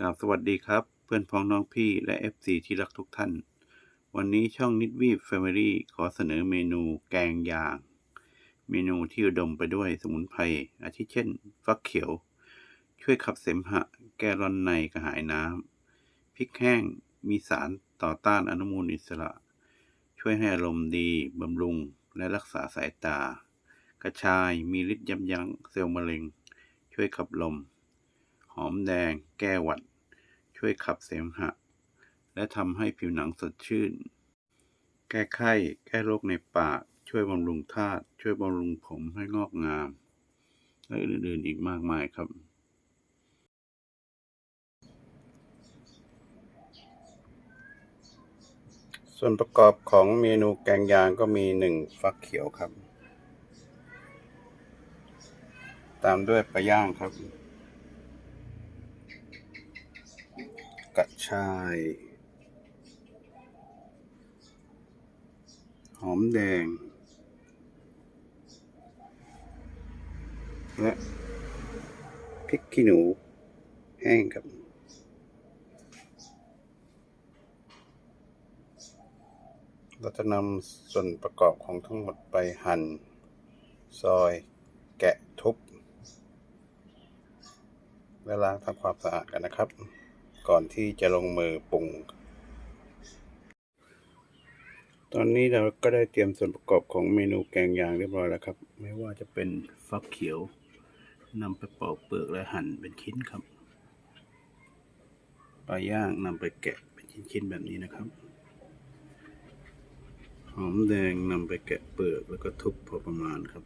กราบสวัสดีครับ เพื่อนพ้องน้องพี่และ FC ที่รักทุกท่าน วันนี้ช่องนิดวีแฟมิลี่ขอเสนอเมนูแกงยาง เมนูที่อุดมไปด้วยสมุนไพรอาทิเช่น ฟักเขียว ช่วยขับเสมหะ แก้ร้อนในกระหายน้ำพริกแห้งมีสารต่อต้านอนุมูลอิสระ ช่วยให้อารมณ์ดีบำรุงและรักษาสายตา กระชายมีฤทธิ์ยับยั้งเซลล์มะเร็ง ช่วยขับลม หอมแดง แก้หวัด ช่วยขับเสมหะ และทำให้ผิวหนังสดชื่น แก้ไข้ แก้โรคในปาก ช่วยบำรุงธาตุ ช่วยบำรุงผมให้งอกงาม และอื่นๆอีกมากมายครับส่วนประกอบของเมนูแกงยางก็มีหนึ่งฟักเขียวครับ ตามด้วยปลาย่างครับ กระชาย หอมแดง และพริกขี้หนูแห้งครับเราจะนำส่วนประกอบของทั้งหมดไปหั่น ซอยแกะทุบและล้างทำความสะอาดกันนะครับ ก่อนที่จะลงมือปรุง ตอนนี้เราก็ได้เตรียมส่วนประกอบของเมนูแกงยางเรียบร้อยแล้วครับ ไม่ว่าจะเป็นฟักเขียวนำไปปอกเปลือกและหั่นเป็นชิ้นครับปลาย่างนำไปแกะเป็นชิ้นๆแบบนี้นะครับหอมแดงนำไปแกะเปลือกแล้วก็ทุบพอประมาณครับ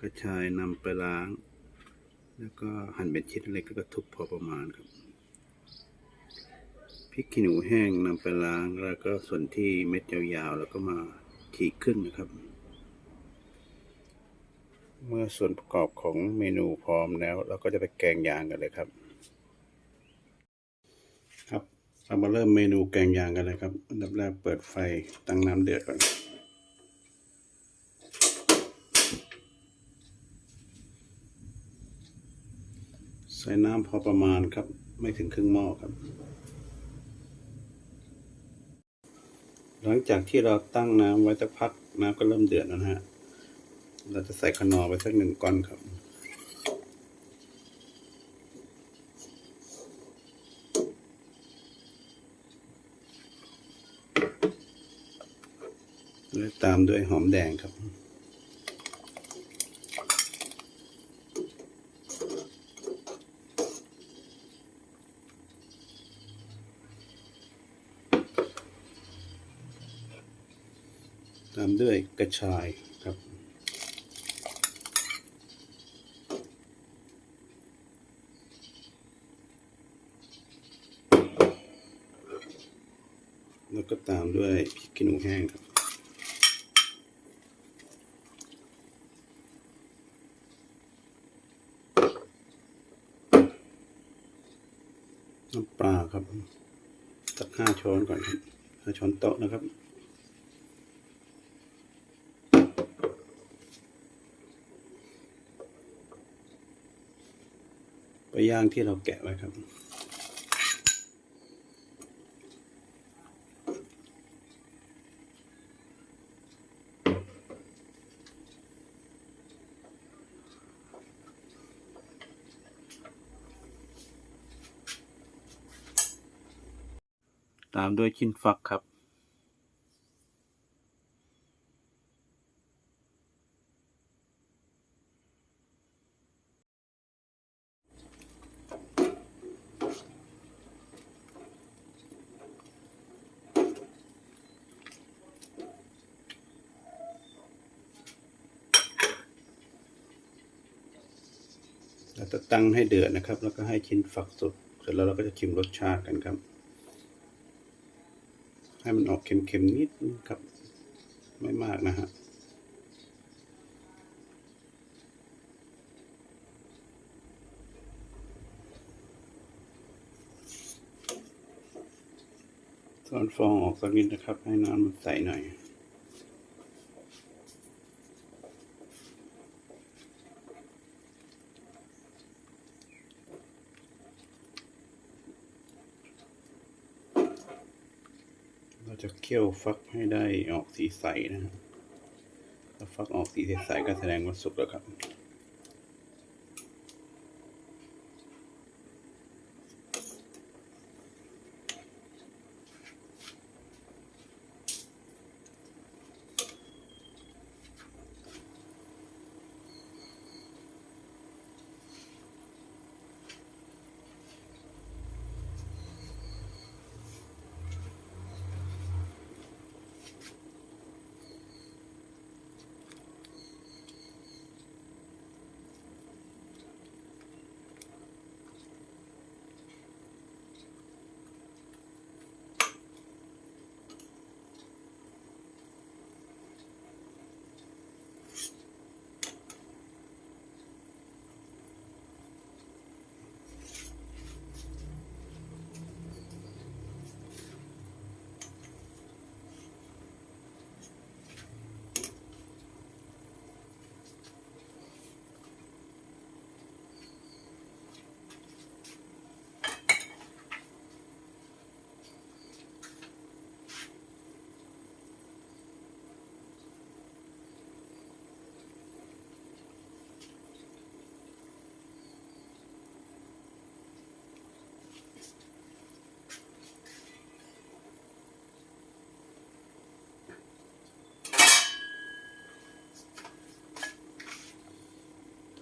กระชายนำไปล้าง แล้วก็หั่นเป็นชิ้นเล็กแล้วก็ทุบพอประมาณครับพริกขี้หนูแห้งนำไปล้างแล้วก็ส่วนที่เม็ดยาวๆแล้วก็มาฉีกขึ้นนะครับ เมื่อส่วนประกอบของเมนูพร้อมแล้ว เราก็จะไปแกงยางกันเลยครับ ครับเรามาเริ่มเมนูแกงยางกันเลยครับอันดับแรกเปิดไฟตั้งน้ำเดือดก่อน ใส่น้ำพอประมาณครับ ไม่ถึงครึ่งหม้อครับ หลังจากที่เราตั้งน้ำไว้สักพักน้ำก็เริ่มเดือดแล้วนะฮะ เราจะใส่ขนอไปสักหนึ่งก้อนครับและตามด้วยหอมแดงครับ ตามด้วยกระชายครับ แล้วก็ตามด้วยพริกขี้หนูแห้งครับน้ำปลาครับสักห้าช้อนก่อนครับห้าช้อนโต๊ะนะครับ ย่างที่เราแกะไว้ครับ ตามด้วยชิ้นฟักครับ จะตั้งให้เดือดนะครับ แล้วก็ให้ชิ้นฝักสุกเสร็จแล้วเราก็จะชิมรสชาติกันครับ ให้มันออกเค็มๆนิดครับ ไม่มากนะฮะถอนฟองออกสักนิดนะครับ ให้น้ำมันใสหน่อย จะเคี่ยวฟักให้ได้ออกสีใสนะครับถ้าฟักออกสีใสๆก็แสดงว่าสุกแล้วครับ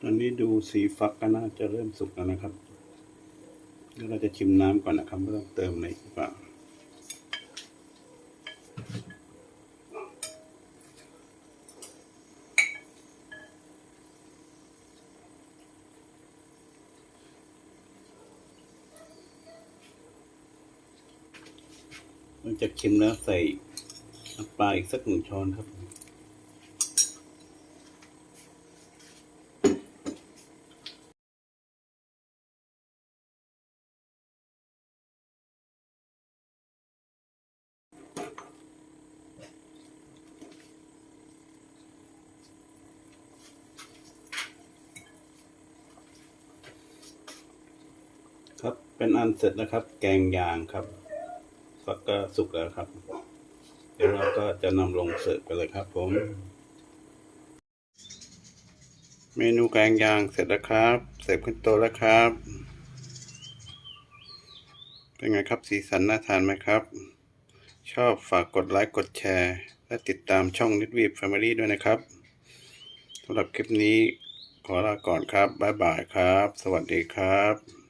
ตอนนี้ดูสีฟักก็น่าจะเริ่มสุกแล้วนะครับเดี๋ยวเราจะชิมน้ำก่อนนะครับไม่ต้องเติมอะไรอีกเปล่าเราจะชิมแล้วใส่น้ำปลาอีกสักหนึ่งช้อนครับ เป็นอันเสร็จแล้วครับ แกงยางครับฟักก็สุกแล้วครับ เดี๋ยวเราก็จะนำลงเสิร์ฟกันเลยครับ ผม เมนูแกงยางเสร็จแล้วครับเสิร์ฟขึ้นโต๊ะแล้วครับ เป็นไงครับสีสันน่าทานไหมครับ ชอบฝากกดไลค์กดแชร์ และติดตามช่องนิดวีแฟมิลี่ด้วยนะครับสำหรับคลิปนี้ขอลาก่อนครับ บ๊ายบายครับ สวัสดีครับ